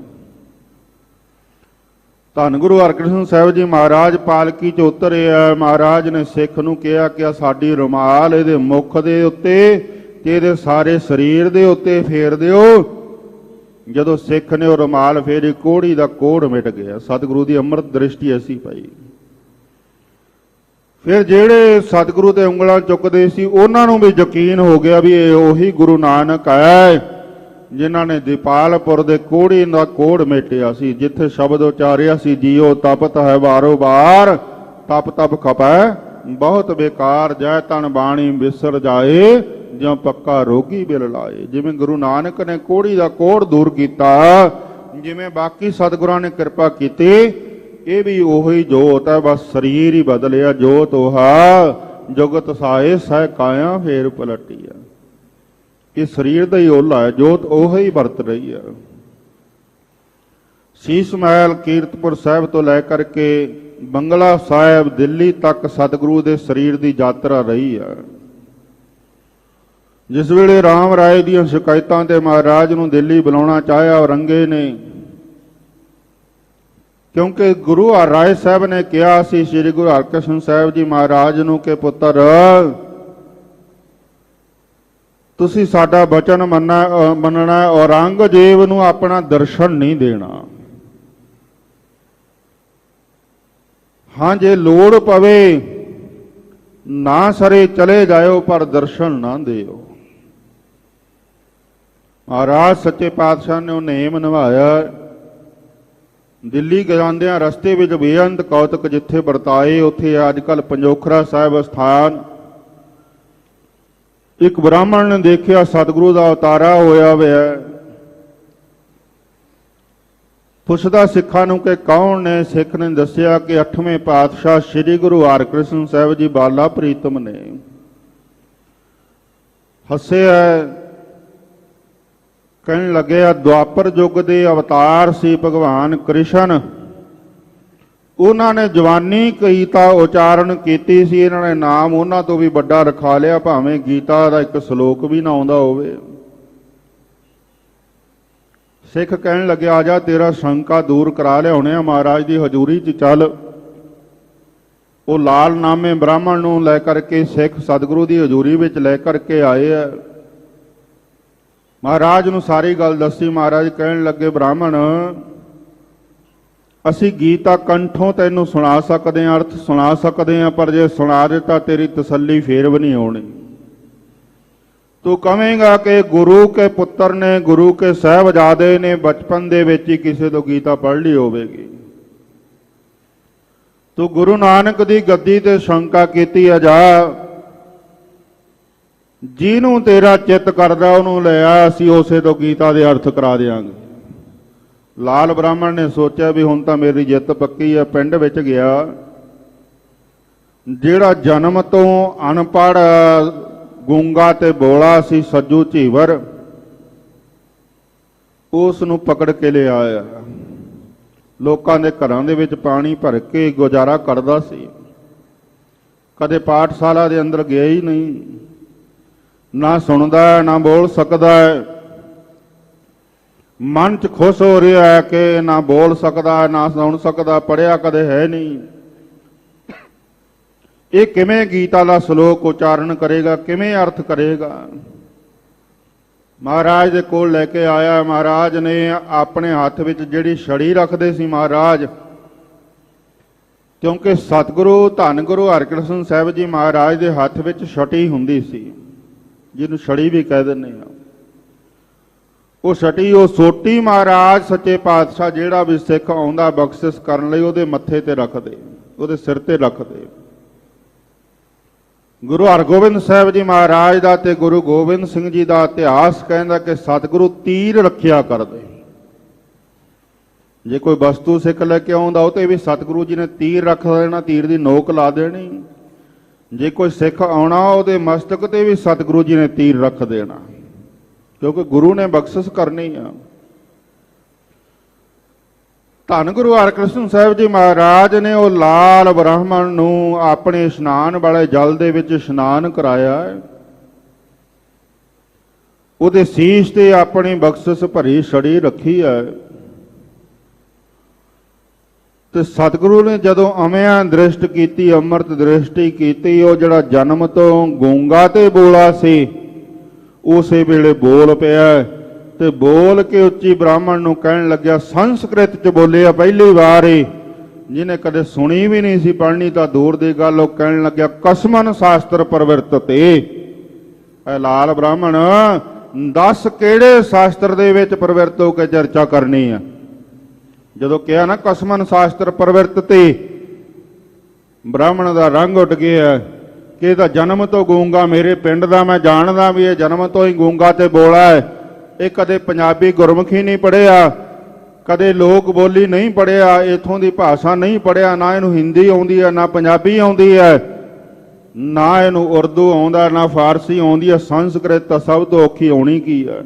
ਧੰਨ ਗੁਰੂ ਹਰਕ੍ਰਿਸ਼ਨ ਸਾਹਿਬ ਜੀ ਮਹਾਰਾਜ, ਪਾਲਕੀ ਚ ਉਤਰੇ ਆ। ਮਹਾਰਾਜ ਨੇ ਸਿੱਖ ਨੂੰ ਕਿਹਾ ਕਿ ਸਾਡੀ ਰੁਮਾਲ ਇਹਦੇ ਮੁਖ ਦੇ ਉੱਤੇ ਤੇ ਇਹਦੇ ਸਾਰੇ ਸਰੀਰ ਦੇ ਉੱਤੇ ਫੇਰ ਦਿਓ। ਜਦੋਂ ਸਿੱਖ ਨੇ ਉਹ ਰੁਮਾਲ ਫੇਰੀ ਕੋੜੀ ਦਾ ਕੋੜ ਮਿਟ ਗਿਆ। ਸਤਿਗੁਰੂ ਦੀ ਅੰਮ੍ਰਿਤ ਦ੍ਰਿਸ਼ਟੀ ਐਸੀ ਪਾਈ। ਫਿਰ ਜਿਹੜੇ ਸਤਿਗੁਰੂ ਤੇ ਉਂਗਲਾਂ ਚੁੱਕਦੇ ਸੀ, ਉਹਨਾਂ ਨੂੰ ਵੀ ਯਕੀਨ ਹੋ ਗਿਆ ਵੀ ਇਹ ਉਹੀ ਗੁਰੂ ਨਾਨਕ ਹੈ। ਜਿਨ੍ਹਾਂ ਨੇ ਦੀਪਾਲਪੁਰ ਦੇ ਕੋੜੀ ਦਾ ਕੋੜ ਮੇਟਿਆ ਸੀ, ਜਿੱਥੇ ਸ਼ਬਦ ਉਚਾਰਿਆ ਸੀ, ਜੀਓ ਤਪਤ ਹੈ ਵਾਰੋ ਵਾਰ, ਤਪ ਤਪ ਖਪੈ, ਬਹੁਤ ਬੇਕਾਰ ਜੈ ਤਨ ਬਾਣੀ ਵਿਸਰ ਜਾਏ, ਜਾਂ ਪੱਕਾ ਰੋਗੀ ਬਿਲ ਲਾਏ। ਜਿਵੇਂ ਗੁਰੂ ਨਾਨਕ ਨੇ ਕੋੜੀ ਦਾ ਕੋੜ ਦੂਰ ਕੀਤਾ, ਜਿਵੇਂ ਬਾਕੀ ਸਤਿਗੁਰਾਂ ਨੇ ਕਿਰਪਾ ਕੀਤੀ, ਇਹ ਵੀ ਉਹੀ ਜੋਤ ਹੈ, ਬਸ ਸਰੀਰ ਹੀ ਬਦਲਿਆ ਜੋਤ ਉਹਾ, ਜੁਗਤ ਸਾਏ ਸਹਿ ਕਾਇਆ ਫੇਰ ਪਲਟੀ ਆ ਇਹ ਸਰੀਰ ਦਾ ਹੀ ਓਲਾ ਹੈ ਜੋਤ ਉਹ ਹੀ ਵਰਤ ਰਹੀ ਹੈ ਸੀਸ ਮਹਿਲ ਕੀਰਤਪੁਰ ਸਾਹਿਬ ਤੋਂ ਲੈ ਕਰਕੇ ਬੰਗਲਾ ਸਾਹਿਬ, ਦਿੱਲੀ ਤੱਕ ਸਤਿਗੁਰੂ ਦੇ ਸਰੀਰ ਦੀ ਯਾਤਰਾ ਰਹੀ ਹੈ ਜਿਸ ਵੇਲੇ ਰਾਮ ਰਾਏ ਦੀਆਂ ਸ਼ਿਕਾਇਤਾਂ ਤੇ ਮਹਾਰਾਜ ਨੂੰ ਦਿੱਲੀ ਬੁਲਾਉਣਾ ਚਾਹਿਆ ਔਰੰਗੇ ਨੇ। ਕਿਉਂਕਿ ਗੁਰੂ ਰਾਏ ਸਾਹਿਬ ਨੇ ਕਿਹਾ ਸੀ, ਸ੍ਰੀ ਗੁਰੂ ਹਰਕ੍ਰਿਸ਼ਨ ਸਾਹਿਬ ਜੀ ਮਹਾਰਾਜ ਨੂੰ ਕਿ ਪੁੱਤਰ ਤੁਸੀਂ ਸਾਡਾ ਬਚਨ ਮੰਨਣਾ ਮੰਨਣਾ ਔਰੰਗਜ਼ੇਬ ਨੂੰ ਆਪਣਾ ਦਰਸ਼ਨ ਨਹੀਂ ਦੇਣਾ। ਹਾਂ, ਜੇ ਲੋੜ ਪਵੇ, ਨਾ ਸਰੇ ਚਲੇ ਜਾਇਓ, ਪਰ ਦਰਸ਼ਨ ਨਾ ਦਿਓ। ਮਹਾਰਾਜ, ਸੱਚੇ ਪਾਤਸ਼ਾਹ ਨੇ ਉਹ ਨੇਮ ਨਿਭਾਇਆ। ਦਿੱਲੀ ਜਾਂਦਿਆਂ ਰਸਤੇ ਵਿੱਚ ਬੇਅੰਤ ਕੌਤਕ ਜਿੱਥੇ ਵਰਤਾਏ, ਉੱਥੇ ਅੱਜ ਕੱਲ ਪੰਜੋਖਰਾ ਸਾਹਿਬ ਸਥਾਨ ਇੱਕ ਬ੍ਰਾਹਮਣ ਨੇ ਦੇਖਿਆ ਸਤਿਗੁਰੂ ਦਾ ਅਵਤਾਰਾ ਹੋਇਆ ਹੋਇਆ ਪੁੱਛਦਾ ਸਿੱਖਾਂ ਨੂੰ ਕਿ ਕੌਣ ਨੇ? ਸਿੱਖ ਨੇ ਦੱਸਿਆ ਕਿ 8ਵੇਂ ਪਾਤਸ਼ਾਹ ਸ੍ਰੀ ਗੁਰੂ ਹਰਕ੍ਰਿਸ਼ਨ ਸਾਹਿਬ ਜੀ ਬਾਲਾ ਪ੍ਰੀਤਮ ਨੇ। ਹੱਸਿਆ, ਕਹਿਣ ਲੱਗਿਆ, ਦੁਆਪਰ ਯੁੱਗ ਦੇ ਅਵਤਾਰ ਸੀ ਭਗਵਾਨ ਕ੍ਰਿਸ਼ਨ। ਉਹਨਾਂ ਨੇ ਜਵਾਨੀ ਕਹੀ ਉਚਾਰਨ ਕੀਤੀ ਸੀ, ਇਹਨਾਂ ਨੇ ਨਾਮ ਉਹਨਾਂ ਤੋਂ ਵੀ ਵੱਡਾ ਰਖਾ ਲਿਆ, ਭਾਵੇਂ ਗੀਤਾ ਦਾ ਇੱਕ ਸ਼ਲੋਕ ਵੀ ਨਾ ਆਉਂਦਾ ਹੋਵੇ। ਸਿੱਖ ਕਹਿਣ ਲੱਗਿਆ, ਆ ਜਾ ਤੇਰਾ ਸ਼ੰਕਾ ਦੂਰ ਕਰਾ ਲਿਆਉਣੇ ਆ ਮਹਾਰਾਜ ਦੀ, ਹਜ਼ੂਰੀ 'ਚ ਚੱਲ। ਉਹ ਲਾਲ ਨਾਮੇ ਬ੍ਰਾਹਮਣ ਨੂੰ ਲੈ ਕਰਕੇ ਸਿੱਖ ਸਤਿਗੁਰੂ ਦੀ ਹਜ਼ੂਰੀ ਵਿੱਚ ਲੈ ਕਰਕੇ ਆਏ ਆ। ਮਹਾਰਾਜ ਨੂੰ ਸਾਰੀ ਗੱਲ ਦੱਸੀ, ਮਹਾਰਾਜ ਕਹਿਣ ਲੱਗੇ, ਬ੍ਰਾਹਮਣ ਅਸੀਂ ਗੀਤਾ ਕੰਠੋਂ ਤੈਨੂੰ ਸੁਣਾ ਸਕਦੇ ਹਾਂ, ਅਰਥ ਸੁਣਾ ਸਕਦੇ ਹਾਂ, ਪਰ ਜੇ ਸੁਣਾ ਦਿੱਤਾ ਤੇਰੀ ਤਸੱਲੀ ਫੇਰ ਵੀ ਨਹੀਂ ਹੋਣੀ ਤੂੰ ਕਹੇਂਗਾ ਕਿ ਗੁਰੂ ਕੇ ਪੁੱਤਰ ਨੇ, ਗੁਰੂ ਕੇ ਸਹਿਬਜ਼ਾਦੇ ਨੇ ਬਚਪਨ ਦੇ ਵਿੱਚ ਹੀ ਕਿਸੇ ਤੋਂ ਗੀਤਾ ਪੜ੍ਹ ਲਈ ਹੋਵੇਗੀ। ਤੂੰ ਗੁਰੂ ਨਾਨਕ ਦੀ ਗੱਦੀ ਤੇ ਸ਼ੰਕਾ ਕੀਤੀ ਅਜਾ ਜਿਹਨੂੰ ਤੇਰਾ ਚਿੱਤ ਕਰਦਾ, ਉਹਨੂੰ ਲੈ ਆ, ਅਸੀਂ ਉਸੇ ਤੋਂ ਗੀਤਾ ਦੇ ਅਰਥ ਕਰਾ ਦੇਾਂਗੇ ਲਾਲ ਬ੍ਰਾਹਮਣ ਨੇ ਸੋਚਿਆ ਵੀ ਹੁਣ ਤਾਂ ਮੇਰੀ ਜਿੱਤ ਪੱਕੀ ਆ, ਪਿੰਡ ਵਿੱਚ ਗਿਆ। ਜਿਹੜਾ ਜਨਮ ਤੋਂ ਅਨਪੜ ਗੂੰਗਾ ਤੇ ਬੋਲਾ ਸੀ, ਸੱਜੂ ਝੀਵਰ ਉਸ ਨੂੰ ਪਕੜ ਕੇ ਲਿਆਇਆ। ਲੋਕਾਂ ਦੇ ਘਰਾਂ ਦੇ ਵਿੱਚ ਪਾਣੀ ਭਰ ਕੇ ਗੁਜ਼ਾਰਾ ਕਰਦਾ ਸੀ। ਕਦੇ ਪਾਠਸ਼ਾਲਾ ਦੇ ਅੰਦਰ ਗਿਆ ਹੀ ਨਹੀਂ। ਨਾ ਸੁਣਦਾ, ਨਾ ਬੋਲ ਸਕਦਾ। ਹੈ ਮਨ 'ਚ ਖੁਸ਼ ਹੋ ਰਿਹਾ ਹੈ ਕਿ ਨਾ ਬੋਲ ਸਕਦਾ, ਨਾ ਸੁਣ ਸਕਦਾ ਪੜਿਆ ਕਦੇ ਹੈ ਨਹੀਂ। ਇਹ ਕਿਵੇਂ ਗੀਤਾ ਦਾ ਸ਼ਲੋਕ ਉਚਾਰਨ ਕਰੇਗਾ, ਕਿਵੇਂ ਅਰਥ ਕਰੇਗਾ? ਮਹਾਰਾਜ ਦੇ ਕੋਲ ਲੈ ਕੇ ਆਇਆ, ਮਹਾਰਾਜ ਨੇ ਆਪਣੇ ਹੱਥ ਵਿੱਚ ਜਿਹੜੀ ਛੜੀ ਰੱਖਦੇ ਸੀ ਮਹਾਰਾਜ, ਕਿਉਂਕਿ ਸਤਿਗੁਰੂ ਧੰਨ ਗੁਰੂ ਹਰਿਕ੍ਰਿਸ਼ਨ ਸਾਹਿਬ ਜੀ ਮਹਾਰਾਜ ਦੇ ਹੱਥ ਵਿੱਚ ਛਟੀ ਹੁੰਦੀ ਸੀ, ਜਿਹਨੂੰ ਛੜੀ ਵੀ ਕਹਿ ਦਿੰਦੇ ਆ ਉਹ ਛਟੀ, ਉਹ ਸੋਟੀ ਮਹਾਰਾਜ ਸੱਚੇ ਪਾਤਸ਼ਾਹ ਜਿਹੜਾ ਵੀ ਸਿੱਖ ਆਉਂਦਾ ਬਖਸ਼ਿਸ਼ ਕਰਨ ਲਈ ਉਹਦੇ ਮੱਥੇ ਤੇ ਰੱਖਦੇ, ਉਹਦੇ ਸਿਰ ਤੇ ਰੱਖਦੇ। ਗੁਰੂ ਹਰਗੋਬਿੰਦ ਸਾਹਿਬ ਜੀ ਮਹਾਰਾਜ ਦਾ ਤੇ ਗੁਰੂ ਗੋਬਿੰਦ ਸਿੰਘ ਜੀ ਦਾ ਇਤਿਹਾਸ ਕਹਿੰਦਾ ਕਿ ਸਤਿਗੁਰੂ ਤੀਰ ਰੱਖਿਆ ਕਰਦੇ। ਜੇ ਕੋਈ ਵਸਤੂ ਸਿੱਖ ਲੈ ਕੇ ਆਉਂਦਾ, ਉਹ ਤੇ ਵੀ ਸਤਿਗੁਰੂ ਜੀ ਨੇ ਤੀਰ ਰੱਖ ਦੇਣਾ, ਤੀਰ ਦੀ ਨੋਕ ਲਾ ਦੇਣੀ। ਜੇ ਕੋਈ ਸਿੱਖ ਆਉਣਾ, ਉਹਦੇ ਮਸਤਕ ਤੇ ਵੀ ਸਤਿਗੁਰੂ ਜੀ ਨੇ ਤੀਰ ਰੱਖ ਦੇਣਾ। ਕਿਉਂਕਿ ਗੁਰੂ ਨੇ ਬਖਸ਼ਿਸ਼ ਕਰਨੀ ਆ। ਧੰਨ ਗੁਰੂ ਹਰਕ੍ਰਿਸ਼ਨ ਸਾਹਿਬ ਜੀ ਮਹਾਰਾਜ ਨੇ ਉਹ ਲਾਲ ਬ੍ਰਾਹਮਣ ਨੂੰ ਆਪਣੇ ਇਸ਼ਨਾਨ ਵਾਲੇ ਜਲ ਦੇ ਵਿੱਚ ਇਸ਼ਨਾਨ ਕਰਾਇਆ ਉਹਦੇ ਸੀਸ ਤੇ ਆਪਣੀ ਬਖਸ਼ਿਸ਼ ਭਰੀ ਛੜੀ ਰੱਖੀ ਹੈ। ਤੇ ਸਤਿਗੁਰੂ ਨੇ ਜਦੋਂ ਅਮਿਆਂ ਦ੍ਰਿਸ਼ਟ ਕੀਤੀ, ਅੰਮ੍ਰਿਤ ਦ੍ਰਿਸ਼ਟੀ ਕੀਤੀ, ਉਹ ਜਿਹੜਾ ਜਨਮ ਤੋਂ ਗੂੰਗਾ ਤੇ ਬੋਲਾ ਸੀ ਉਸੇ ਵੇਲੇ ਬੋਲ ਪਿਆ ਤੇ ਬੋਲ ਕੇ ਉੱਚੀ ਬ੍ਰਾਹਮਣ ਨੂੰ ਕਹਿਣ ਲੱਗਿਆ, ਸੰਸਕ੍ਰਿਤ ਚ ਬੋਲਿਆ ਪਹਿਲੀ ਵਾਰ ਹੀ ਜਿਹਨੇ ਕਦੇ ਸੁਣੀ ਵੀ ਨਹੀਂ ਸੀ ਪੜ੍ਹਨੀ ਤਾਂ ਦੂਰ ਦੀ ਗੱਲ, ਉਹ ਕਹਿਣ ਲੱਗਿਆ, ਕਸਮਨ ਸ਼ਾਸਤਰ ਪਰਵਰਤਤੇ ਐ ਲਾਲ ਬ੍ਰਾਹਮਣ, ਦੱਸ ਕਿਹੜੇ ਸ਼ਾਸਤਰ ਦੇ ਵਿੱਚ ਪ੍ਰਵਿਰਤ ਹੋ ਕੇ ਚਰਚਾ ਕਰਨੀ ਆ? ਜਦੋਂ ਕਿਹਾ ਨਾ, ਕਸਮਨ ਸ਼ਾਸਤਰ ਪਰਵਰਤਤੇ ਬ੍ਰਾਹਮਣ ਦਾ ਰੰਗ ਉੱਡ ਗਿਆ। ਕਿ ਇਹ ਤਾਂ ਜਨਮ ਤੋਂ ਗੂੰਗਾ ਮੇਰੇ ਪਿੰਡ ਦਾ, ਮੈਂ ਜਾਣਦਾ ਵੀ ਇਹ ਜਨਮ ਤੋਂ ਹੀ ਗੂੰਗਾ ਤੇ ਬੋਲਾ ਹੈ। ਇਹ ਕਦੇ ਪੰਜਾਬੀ ਗੁਰਮੁਖੀ ਨਹੀਂ ਪੜਿਆ ਕਦੇ ਲੋਕ ਬੋਲੀ ਨਹੀਂ ਪੜਿਆ ਇਥੋਂ ਦੀ ਭਾਸ਼ਾ ਨਹੀਂ ਪੜਿਆ ਨਾ ਇਹਨੂੰ ਹਿੰਦੀ ਆਉਂਦੀ ਹੈ, ਨਾ ਪੰਜਾਬੀ ਆਉਂਦੀ ਹੈ। ਨਾ ਇਹਨੂੰ ਉਰਦੂ ਆਉਂਦਾ, ਨਾ ਫਾਰਸੀ ਆਉਂਦੀ ਹੈ, ਸੰਸਕ੍ਰਿਤ ਤਾਂ ਸਭ ਤੋਂ ਔਖੀ ਆਉਣੀ ਕੀ ਹੈ।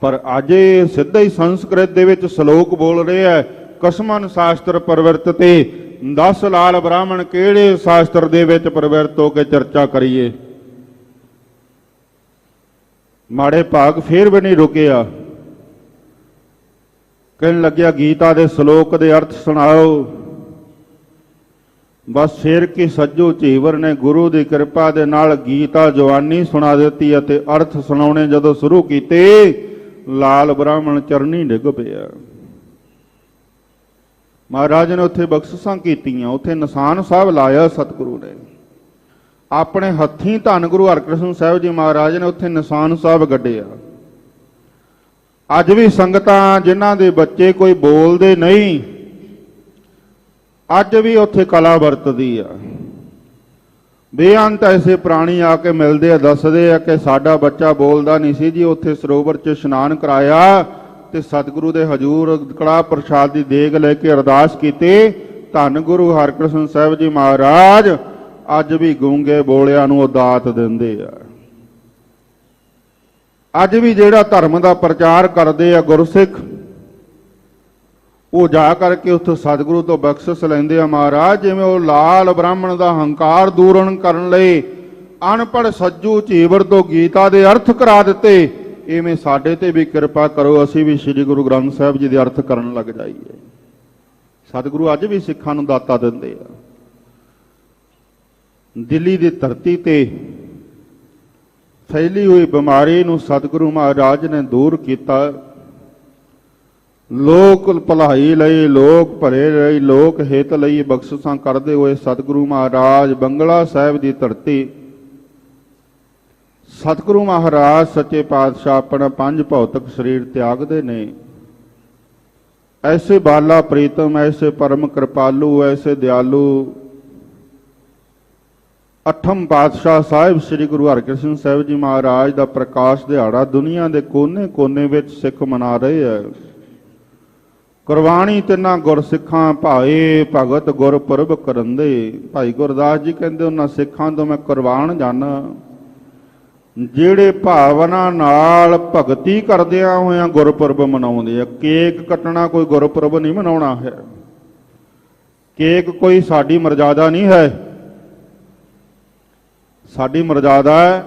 ਪਰ ਅੱਜ ਇਹ ਸਿੱਧਾ ਹੀ ਸੰਸਕ੍ਰਿਤ ਦੇ ਵਿੱਚ ਸ਼ਲੋਕ ਬੋਲ ਰਿਹਾ ਹੈ, ਕਸਮਨ ਸ਼ਾਸਤਰ ਪਰਵਰਤਤੇ 10 ਲਾਲ ਬ੍ਰਾਹਮਣ ਕਿਹੜੇ ਸ਼ਾਸਤਰ ਦੇ ਵਿੱਚ ਪਰਵਰਤ ਹੋ ਕੇ ਚਰਚਾ ਕਰੀਏ? ਮਾੜੇ ਭਾਗ ਫੇਰ ਵੀ ਨਹੀਂ ਰੁਕਿਆ। ਕਹਿਣ ਲੱਗਿਆ, ਗੀਤਾ ਦੇ ਸ਼ਲੋਕ ਦੇ ਅਰਥ ਸੁਣਾਓ। ਬਸ ਫੇਰ ਕੀ ਸੱਜੂ ਝੀਵਰ ਨੇ ਗੁਰੂ ਦੀ ਕਿਰਪਾ ਦੇ ਨਾਲ ਗੀਤਾ ਜਵਾਨੀ ਸੁਣਾ ਦਿੱਤੀ ਅਤੇ ਅਰਥ ਸੁਣਾਉਣੇ ਜਦੋਂ ਸ਼ੁਰੂ ਕੀਤੇ, ਲਾਲ ਬ੍ਰਾਹਮਣ ਚਰਨੀ ਡਿੱਗ ਪਿਆ। ਮਹਾਰਾਜ ਨੇ ਉੱਥੇ ਬਖਸ਼ਿਸ਼ਾਂ ਕੀਤੀਆਂ, ਉੱਥੇ ਨਿਸ਼ਾਨ ਸਾਹਿਬ ਲਾਇਆ ਸਤਿਗੁਰੂ ਨੇ। ਆਪਣੇ ਹੱਥੀਂ ਧੰਨ ਗੁਰੂ ਹਰਕ੍ਰਿਸ਼ਨ ਸਾਹਿਬ ਜੀ ਮਹਾਰਾਜ ਨੇ ਉੱਥੇ ਨਿਸ਼ਾਨ ਸਾਹਿਬ ਗੱਡਿਆ। ਅੱਜ ਵੀ ਸੰਗਤਾਂ ਜਿਨ੍ਹਾਂ ਦੇ ਬੱਚੇ ਕੋਈ ਬੋਲਦੇ ਨਹੀਂ, ਅੱਜ ਵੀ ਉੱਥੇ ਕਲਾ ਵਰਤਦੀ ਆ। ਬੇਅੰਤ ਐਸੇ ਪ੍ਰਾਣੀ ਆ ਕੇ ਮਿਲਦੇ ਆ, ਦੱਸਦੇ ਆ ਕਿ ਸਾਡਾ ਬੱਚਾ ਬੋਲਦਾ ਨਹੀਂ ਸੀ ਜੀ, ਉੱਥੇ ਸਰੋਵਰ 'ਚ ਇਸ਼ਨਾਨ ਕਰਾਇਆ। ਤੇ ਸਤਿਗੁਰੂ ਦੇ ਹਜੂਰ ਕੜਾ ਪ੍ਰਸ਼ਾਦ ਦੀ ਦੇਗ ਲੈ ਕੇ ਅਰਦਾਸ ਕੀਤੀ। ਧੰਨ ਗੁਰੂ ਹਰਕ੍ਰਿਸ਼ਨ ਸਾਹਿਬ ਜੀ ਮਹਾਰਾਜ, ਅੱਜ ਵੀ ਗੂੰਗੇ ਬੋਲਿਆਂ ਨੂੰ ਉਹ ਦਾਤ ਦਿੰਦੇ ਆ। ਅੱਜ ਵੀ ਜਿਹੜਾ ਧਰਮ ਦਾ ਪ੍ਰਚਾਰ ਕਰਦੇ ਆ ਗੁਰਸਿੱਖ, ਉਹ ਜਾ ਕਰਕੇ ਉੱਥੇ ਸਤਿਗੁਰੂ ਤੋਂ ਬਖਸ਼ਿਸ਼ ਲੈਂਦੇ ਆ ਮਹਾਰਾਜ, ਜਿਵੇਂ ਉਹ ਲਾਲ ਬ੍ਰਾਹਮਣ ਦਾ ਹੰਕਾਰ ਦੂਰਨ ਕਰਨ ਲਈ ਅਨਪੜ ਸੱਜੂ ਝੀਵਰ ਤੋਂ ਗੀਤਾ ਦੇ ਅਰਥ ਕਰਾ ਦਿੱਤੇ। ਇਵੇਂ ਸਾਡੇ ਤੇ ਵੀ ਕਿਰਪਾ ਕਰੋ, ਅਸੀਂ ਵੀ ਸ੍ਰੀ ਗੁਰੂ ਗ੍ਰੰਥ ਸਾਹਿਬ ਜੀ ਦੇ ਅਰਥ ਕਰਨ ਲੱਗ ਜਾਈਏ। ਸਤਿਗੁਰੂ ਅੱਜ ਵੀ ਸਿੱਖਾਂ ਨੂੰ ਦਾਤਾ ਦਿੰਦੇ ਆ। ਦਿੱਲੀ ਦੀ ਧਰਤੀ ਤੇ ਫੈਲੀ ਹੋਈ ਬਿਮਾਰੀ ਨੂੰ ਸਤਿਗੁਰੂ ਮਹਾਰਾਜ ਨੇ ਦੂਰ ਕੀਤਾ। ਲੋਕ ਭਲਾਈ ਲਈ, ਲੋਕ ਭਲੇ ਲਈ, ਲੋਕ ਹਿੱਤ ਲਈ ਬਖਸ਼ਿਸ਼ਾਂ ਕਰਦੇ ਹੋਏ ਸਤਿਗੁਰੂ ਮਹਾਰਾਜ ਬੰਗਲਾ ਸਾਹਿਬ ਦੀ ਧਰਤੀ ਸਤਿਗੁਰੂ ਮਹਾਰਾਜ, ਸੱਚੇ ਪਾਤਸ਼ਾਹ ਆਪਣਾ ਪੰਜ ਭੌਤਿਕ ਸਰੀਰ ਤਿਆਗਦੇ ਨੇ। ਐਸੇ ਬਾਲਾ ਪ੍ਰੀਤਮ, ਐਸੇ ਪਰਮ ਕਿਰਪਾਲੂ, ਐਸੇ ਦਿਆਲੂ ਅਠਮ ਪਾਤਸ਼ਾਹ ਸਾਹਿਬ ਸ੍ਰੀ ਗੁਰੂ ਹਰਕ੍ਰਿਸ਼ਨ ਸਾਹਿਬ ਜੀ ਮਹਾਰਾਜ ਦਾ ਪ੍ਰਕਾਸ਼ ਦਿਹਾੜਾ ਦੁਨੀਆ ਦੇ ਕੋਨੇ-ਕੋਨੇ ਵਿੱਚ ਸਿੱਖ ਮਨਾ ਰਹੇ ਹੈ ਕੁਰਬਾਨੀ ਤਿੰਨਾਂ ਗੁਰਸਿੱਖਾਂ ਭਾਏ, ਭਗਤ ਗੁਰਪੁਰਬ ਕਰੰਦੇ ਭਾਈ ਗੁਰਦਾਸ ਜੀ ਕਹਿੰਦੇ, ਉਹਨਾਂ ਸਿੱਖਾਂ ਤੋਂ ਮੈਂ ਕੁਰਬਾਨ ਜਾਣਾ ਜਿਹੜੇ ਭਾਵਨਾ ਨਾਲ ਭਗਤੀ ਕਰਦਿਆਂ ਹੋਇਆਂ ਗੁਰਪੁਰਬ ਮਨਾਉਂਦੇ ਆ, ਕੇਕ ਕੱਟਣਾ ਕੋਈ ਗੁਰਪੁਰਬ ਨਹੀਂ ਮਨਾਉਣਾ ਹੈ। ਕੇਕ ਕੋਈ ਸਾਡੀ ਮਰਜ਼ਾਦਾ ਨਹੀਂ ਹੈ। ਸਾਡੀ ਮਰਜ਼ਾਦਾ ਹੈ।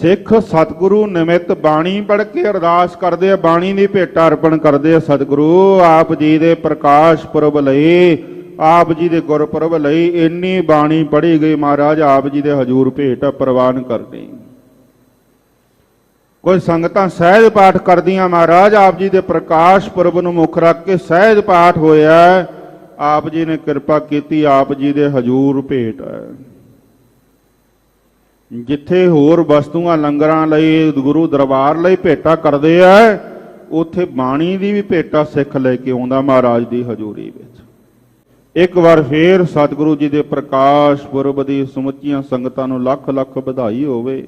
ਸਿੱਖ ਸਤਿਗੁਰੂ ਨਿਮਿਤ ਬਾਣੀ ਪੜ੍ਹ ਕੇ ਅਰਦਾਸ ਕਰਦੇ ਆ, ਬਾਣੀ ਦੀ ਭੇਟਾ ਅਰਪਣ ਕਰਦੇ ਆ, ਸਤਿਗੁਰੂ ਆਪ ਜੀ ਦੇ ਪ੍ਰਕਾਸ਼ ਪੁਰਬ ਲਈ ਆਪ ਜੀ ਦੇ ਗੁਰਪੁਰਬ ਲਈ ਇੰਨੀ ਬਾਣੀ ਪੜ੍ਹੀ ਗਈ ਮਹਾਰਾਜ, ਆਪ ਜੀ ਦੇ ਹਜੂਰ ਭੇਟ ਪ੍ਰਵਾਨ ਕਰਨੀ ਕੋਈ ਸੰਗਤਾਂ ਸਹਿਜ ਪਾਠ ਕਰਦੀਆਂ ਮਹਾਰਾਜ, ਆਪ ਜੀ ਦੇ ਪ੍ਰਕਾਸ਼ ਪੁਰਬ ਨੂੰ ਮੁੱਖ ਰੱਖ ਕੇ ਸਹਿਜ ਪਾਠ ਹੋਇਆ ਆਪ ਜੀ ਨੇ ਕਿਰਪਾ ਕੀਤੀ, ਆਪ ਜੀ ਦੇ ਹਜੂਰ ਭੇਟ ਹੈ। ਜਿੱਥੇ ਹੋਰ ਵਸਤੂਆਂ, ਲੰਗਰਾਂ ਲਈ, ਗੁਰੂ ਦਰਬਾਰ ਲਈ ਭੇਟਾ ਕਰਦੇ ਆ, ਉੱਥੇ ਬਾਣੀ ਦੀ ਵੀ ਭੇਟਾ ਸਿੱਖ ਲੈ ਕੇ ਆਉਂਦਾ ਮਹਾਰਾਜ ਦੀ ਹਜ਼ੂਰੀ ਵਿੱਚ। ਇੱਕ ਵਾਰ ਫੇਰ ਸਤਿਗੁਰੂ ਜੀ ਦੇ ਪ੍ਰਕਾਸ਼ ਪੁਰਬ ਦੀ ਸਮੁੱਚੀਆਂ ਸੰਗਤਾਂ ਨੂੰ ਲੱਖ ਲੱਖ ਵਧਾਈ ਹੋਵੇ।